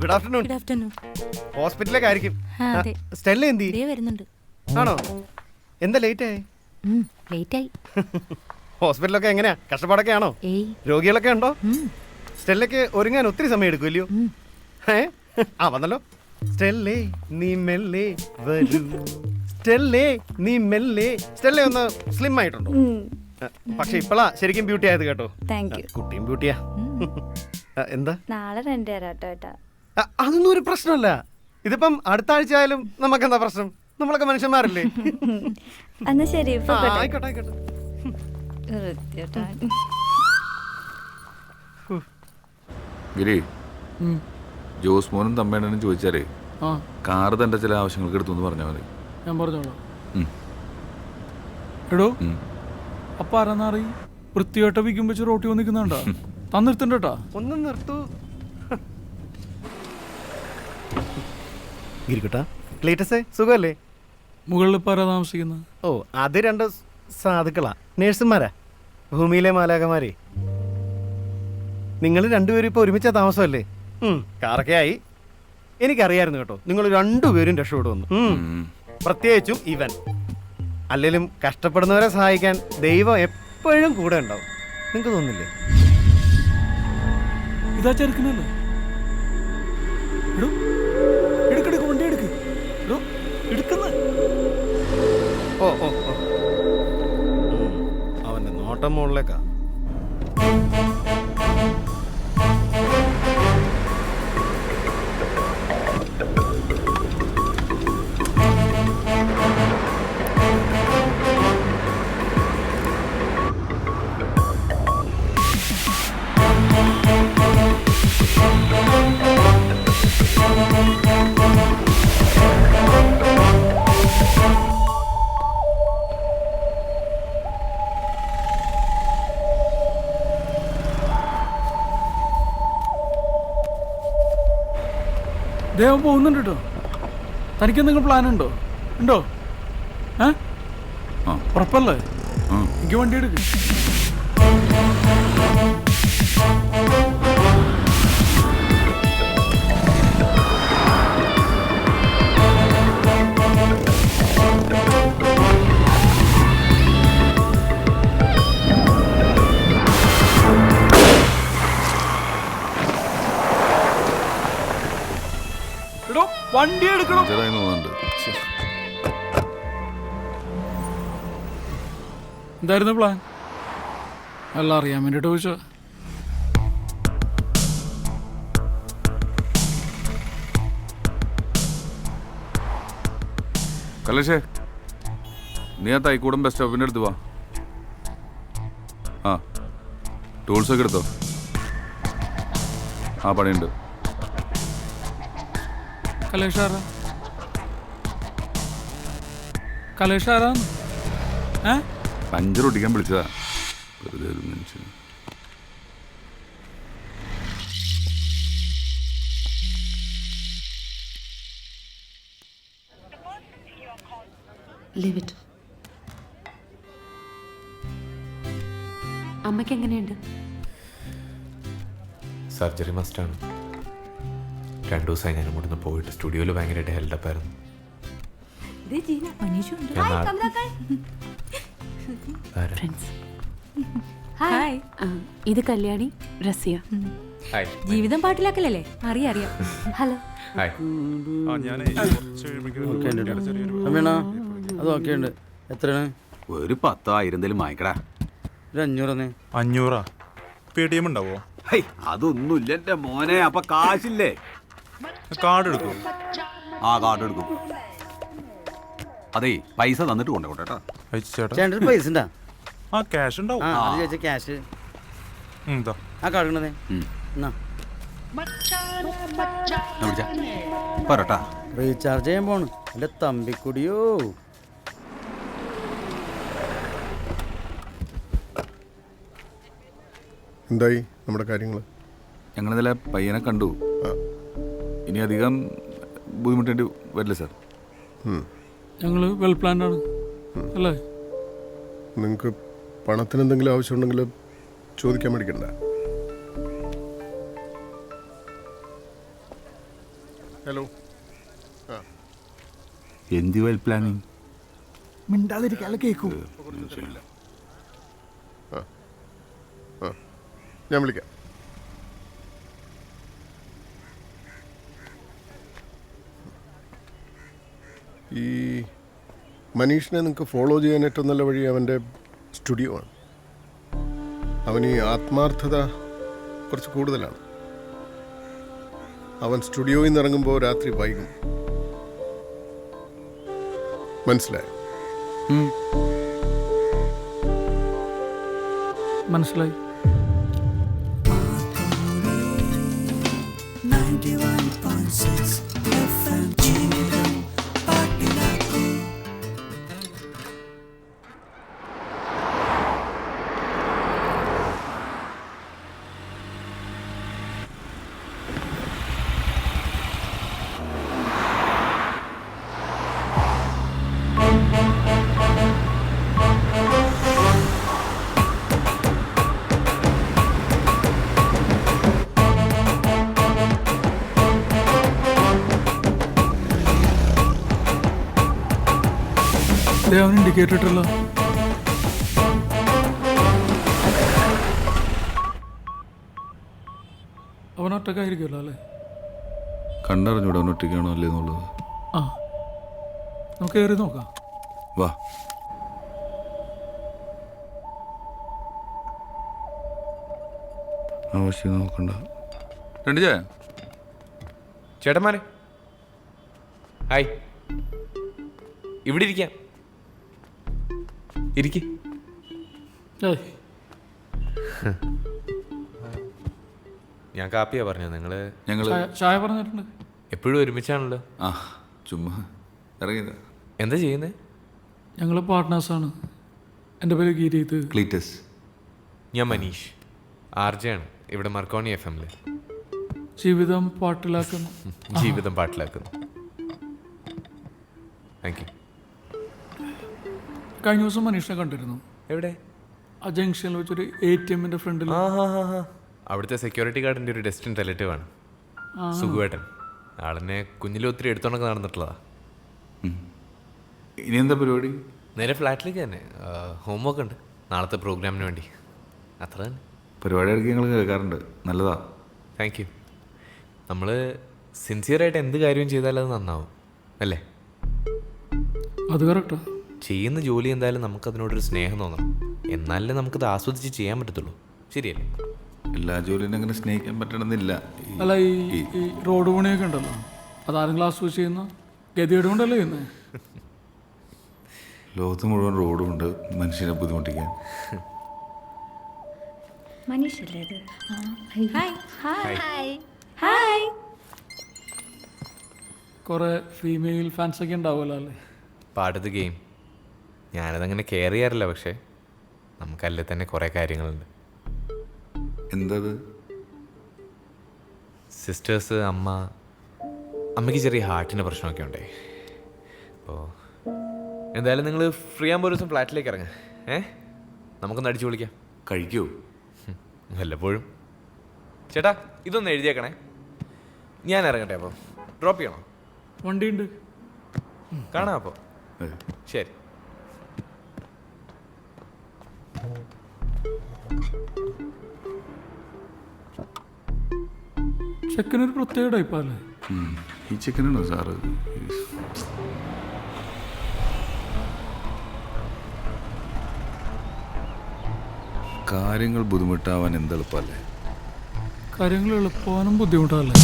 Good afternoon. Good afternoon. ഹോസ്പിറ്റലിലേക്ക് ആയിരിക്കും ആ, അതെ. സ്റ്റെല്ല എന്തി ദേ വരുന്നുണ്ട്. ആണോ? എന്താ ലേറ്റ് ആയി ലേറ്റ് ആയി ഹോസ്പിറ്റലൊക്കെ എങ്ങനെയാ? കഷ്ടപ്പാടൊക്കെ ആണോ ഏയ്. രോഗികളൊക്കെ ഉണ്ടോ? ഉം, സ്റ്റെല്ലയ്ക്ക് ഒരുങ്ങാൻ ഒത്തിരി സമയം എടുക്കുമല്ലോ ഉം. ഏ? ആ വന്നല്ലോ. സ്റ്റെല്ലേ നീ മെല്ലെ വരൂ. സ്റ്റെല്ലേ നീ മെല്ലെ. സ്റ്റെല്ല ഒന്ന് സ്ലിം ആയിട്ടുണ്ടോ? പക്ഷെ ഇപ്പളാ ശരിക്കും ബ്യൂട്ടി ആയത് കേട്ടോ. താങ്ക് യു കുട്ടിയും ബ്യൂട്ടിയാ എന്താ? നാളെ റെന്റ് തരാട്ടോ ഏട്ടാ. അതൊന്നും ഒരു പ്രശ്നമല്ല. ഇതിപ്പം അടുത്ത ആഴ്ച ആയാലും നമുക്ക് എന്താ പ്രശ്നം? നമ്മളൊക്കെ മനുഷ്യന്മാരല്ലേ? എന്നാ ശരി ആ, ഇപ്പൊ പോട്ടെ. ആയിക്കോട്ടെ ആയിക്കോട്ടെ. വൃത്തികെട്ടാ. ഗിരി ജോസ് മോനും തമ്മേണ്ണനും ചോദിച്ചാലേ ആ. കാറ് തന്റെ ചില ആവശ്യങ്ങൾക്ക് എടുത്തു എന്ന് പറഞ്ഞാൽ മതി. ഞാൻ പറഞ്ഞോളാം. ഉം. എടോ ഉം. അപ്പ ആരാന്നറി വൃത്തികെട്ട വിൽക്കും വെച്ച് റോട്ടി തന്നിരുത്തണ്ടട്ടാ. ഒന്ന് നിർത്തു. ഗിരിക്കുട്ട ക്ലീറ്റസേ സുഖമല്ലേ? മുകളിൽ താമസിക്കുന്നത്? ഓ അത് രണ്ട് സാധുക്കളാ നേഴ്സുമാരാ ഭൂമിയിലെ മാലാകമാരെ നിങ്ങൾ രണ്ടുപേരും ഇപ്പൊ ഒരുമിച്ച താമസമല്ലേ? ഉം, കാറൊക്കെ ആയി. എനിക്കറിയായിരുന്നു കേട്ടോ നിങ്ങൾ രണ്ടുപേരും രക്ഷപ്പെടുമെന്ന് വന്നു. ഉം. പ്രത്യേകിച്ചും ഇവൻ. അല്ലെങ്കിലും കഷ്ടപ്പെടുന്നവരെ സഹായിക്കാൻ ദൈവം എപ്പോഴും കൂടെ ഉണ്ടാവും. നിങ്ങൾക്ക് തോന്നില്ലേ? ഇതാ ചെറുക്കനല്ലേ ഓ ഓ ഓ. അവന്റെ നോട്ടം മുകളിലേക്കാ. ദേവൻ പോകുന്നുണ്ട് കേട്ടോ തനിക്ക് എന്തെങ്കിലും പ്ലാൻ ഉണ്ടോ? ഉണ്ടോ? ഏ? ഉറപ്പല്ലേ? എനിക്ക് വണ്ടി എടുക്ക്. എന്തായിരുന്നു പ്ലാൻ എല്ലാം അറിയാൻ വേണ്ടിട്ട് ചോദിച്ചോ കലശേ നീ ആ തൈക്കൂടം ബസ് സ്റ്റോപ്പിന്റെ അടുത്ത് വാ. ആ ടൂൾസ് ഒക്കെ എടുത്തോ. ആ പണിയുണ്ട്. കലേഷാരാ കലേഷാരാന്ന് ഏ? പഞ്ചർ ഒട്ടിക്കാൻ വിളിച്ചതാ. വെറുതെ ഒരു മനുഷ്യൻ. അമ്മയ്ക്ക് എങ്ങനെയുണ്ട്? സർജറി മസ്റ്റാണ്. രണ്ടു ദിവസമായി ഞാൻ ഇവിടുന്ന് പോയിട്ട് സ്റ്റുഡിയോയിൽ ഭയങ്കരമായിട്ട് ഹെൽഡപ്പ് ആയിരുന്നു. മനീഷുണ്ട്? ഫ്രണ്ട്സ് ഹായ് ഇത് കല്യാണി റസിയ. ഹായ് ജീവിതം പാട്ടിലാക്കലല്ലേ? അറിയാം അറിയാം. ഹലോ ഹായ് അമ്മേണ അത് ഓക്കെ ഉണ്ട്. എത്രയാണ്? ഒരു പത്തോ ആയിരം എന്തെങ്കിലും വാങ്ങിക്കടാ. ഒരു അഞ്ഞൂറന്നേ അഞ്ഞൂറാ? പേ ടി എം ഉണ്ടാവോ? അതൊന്നുമില്ല എന്റെ മോനെ അപ്പൊ കാശില്ലേ? കാർഡ് എടുക്കും. ആ കാർഡ് എടുക്കും. അതെ പൈസ തന്നിട്ട് കൊണ്ടോട്ടെ കേട്ടോ. ചേട്ടാ. ചേട്ടൻ പൈസ ഉണ്ടാ ആ ക്യാഷ് ഉണ്ടാവും ആ. അത് ചോദിച്ച ക്യാഷ്. ഉം, ദാ. ആ കാടുക്കണതേ ഉം. എന്നാ. എന്നാ പിടിച്ചാ. പോരട്ടാ റീചാർജ് ചെയ്യാൻ പോണു. എന്റെ തമ്പിക്കുടിയോ. എന്തായി നമ്മുടെ കാര്യങ്ങൾ ഞങ്ങൾ ഇന്നലെ പയ്യനെ കണ്ടു. ഇനി അധികം ബുദ്ധിമുട്ടേണ്ടി വരില്ല സാർ. ഞങ്ങൾ വെൽ പ്ലാൻഡ് ആണ്. അല്ലേ? നിങ്ങൾക്ക് പണത്തിന് എന്തെങ്കിലും ആവശ്യമുണ്ടെങ്കിൽ ചോദിക്കാൻ മേടിക്കണ്ട. ഹലോ. ആ. എന്ത് വെൽ പ്ലാനിങ്? മിണ്ടാതിരിക്കാൻ കേൾക്കൂ ആ. ഞാൻ വിളിക്കാം. ഈ മനീഷിനെ നിങ്ങൾക്ക് ഫോളോ ചെയ്യാൻ ഏറ്റവും നല്ല വഴി അവന്റെ സ്റ്റുഡിയോ ആണ്. അവന് ഈ ആത്മാർത്ഥത കുറച്ച് കൂടുതലാണ്. അവൻ സ്റ്റുഡിയോയിൽ നിന്ന് ഇറങ്ങുമ്പോൾ രാത്രി വൈകും. മനസ്സിലായോ? മനസ്സിലായി. ദേ അവൻ ഇൻഡിക്കേറ്റർ ഇട്ടല്ലോ അവൻ ഒറ്റക്കായിരിക്കുമല്ലോ അല്ലേ? കണ്ടറിഞ്ഞൂടെ അവൻ ഒറ്റയ്ക്കാണോ അല്ലേ എന്നുള്ളത്? ആ. നമുക്ക് കയറി നോക്കാം. വാ. ആവശ്യം നോക്കണ്ട. രണ്ട് ചേ ചേട്ടന്മാരെ. ഹായ്. ഇവിടെ ഇരിക്കാം. ഇരിക്ക്. ഞാൻ കാപ്പിയാ പറഞ്ഞു നിങ്ങൾ ഞങ്ങൾ ചായ- ചായ പറഞ്ഞിട്ടുണ്ട്. എപ്പോഴും ഒരുമിച്ചാണല്ലോ. ആ ചുമ്മാ ഇറങ്ങിയത്. എന്താ ചെയ്യുന്നത് ഞങ്ങൾ പാർട്ട്നേഴ്സാണ്. എന്റെ പേര് ഗീരീത്. ക്ലീറ്റസ്. ഞാൻ മനീഷ്. ആർ ജെ ആണ് ഇവിടെ മർക്കോണി എഫ് എമ്മിൽ ജീവിതം പാട്ടിലാക്കുന്നു. ജീവിതം പാട്ടിലാക്കുന്നു. താങ്ക് യു കഴിഞ്ഞ ദിവസം മനീഷിനെ കണ്ടിരുന്നു. എവിടെ? ആ ജംഗ്ഷനിൽ വെച്ചൊരു എ ടി എമ്മിന്റെ ഫ്രണ്ടിൽ അവിടുത്തെ സെക്യൂരിറ്റി ഗാർഡിന്റെ ഒരു ഡെസ്റ്റിൻ റിലേറ്റീവ് ആണ്. സുഖുവേട്ടൻ. ആളിനെ കുഞ്ഞിലെ ഒത്തിരി എടുത്തോണ്ടൊക്കെ നടന്നിട്ടുള്ളതാ. ഇനി എന്താ പരിപാടി? നേരെ ഫ്ലാറ്റിലേക്ക് തന്നെ. ഹോംവർക്ക് ഉണ്ട്. നാളത്തെ പ്രോഗ്രാമിന് വേണ്ടി. അത്ര തന്നെ. പരിപാടി ഇടയ്ക്ക് ഞങ്ങൾ കേൾക്കാറുണ്ട്. നല്ലതാ. താങ്ക് യു നമ്മൾ സിൻസിയറായിട്ട് എന്ത് കാര്യവും ചെയ്താൽ അത് നന്നാവും. അല്ലേ? അത് കറക്റ്റാ ചെയ്യുന്ന ജോലി എന്തായാലും നമുക്കതിനോടൊരു സ്നേഹം തോന്നണം. എന്നാലേ നമുക്കത് ആസ്വദിച്ച് ചെയ്യാൻ പറ്റത്തുള്ളൂ. ശരിയല്ലേ? എല്ലാ ജോലിയും അങ്ങനെ സ്നേഹിക്കാൻ പറ്റണമെന്നില്ല. ഈ- അല്ല ഈ ഈ റോഡ് പണിയൊക്കെ ഉണ്ടല്ലോ? അതാരെങ്കിലും ആസ്വദിച്ച് ചെയ്യുന്ന? ഗതികേട് കൊണ്ടല്ലേ ചെയ്യുന്നത് ലോകത്ത് മുഴുവൻ റോഡുമുണ്ട് മനുഷ്യനെ ബുദ്ധിമുട്ടിക്കാൻ. മനീഷല്ലേ ഇത്? ഹായ്. ഹായ്. ഹായ്. കുറേ ഫീമെയിൽ ഫാൻസൊക്കെ ഉണ്ടാവുമല്ലോ അല്ലേ? പാടത്ത് ഗെയിം. ഞാനതങ്ങനെ കെയർ ചെയ്യാറില്ല പക്ഷേ നമുക്കല്ലേ തന്നെ കുറേ കാര്യങ്ങളുണ്ട്. എന്തത്? സിസ്റ്റേഴ്സ് അമ്മ അമ്മയ്ക്ക് ചെറിയ ഹാർട്ടിന്റെ പ്രശ്നമൊക്കെ ഉണ്ടേ. അപ്പോൾ എന്തായാലും നിങ്ങൾ ഫ്രീ ആകുമ്പോൾ ഒരു ദിവസം ഫ്ലാറ്റിലേക്ക് ഇറങ്ങുക ഏ? നമുക്കൊന്ന് അടിച്ചു വിളിക്കാം കഴിക്കൂ. വല്ലപ്പോഴും. ചേട്ടാ ഇതൊന്ന് എഴുതിയേക്കണേ. ഞാൻ ഇറങ്ങട്ടെ അപ്പോൾ ഡ്രോപ്പ് ചെയ്യണോ? വണ്ടിയുണ്ട്. കാണാം അപ്പോൾ ശരി. ചെക്കനൊരു പ്രത്യേക ടൈപ്പല്ലേ? ഈ ചെക്കനാണോ സാറ്? കാര്യങ്ങൾ ബുദ്ധിമുട്ടാവാൻ എന്തെളുപ്പല്ലേ? കാര്യങ്ങൾ എളുപ്പവാനും ബുദ്ധിമുട്ടല്ലേ?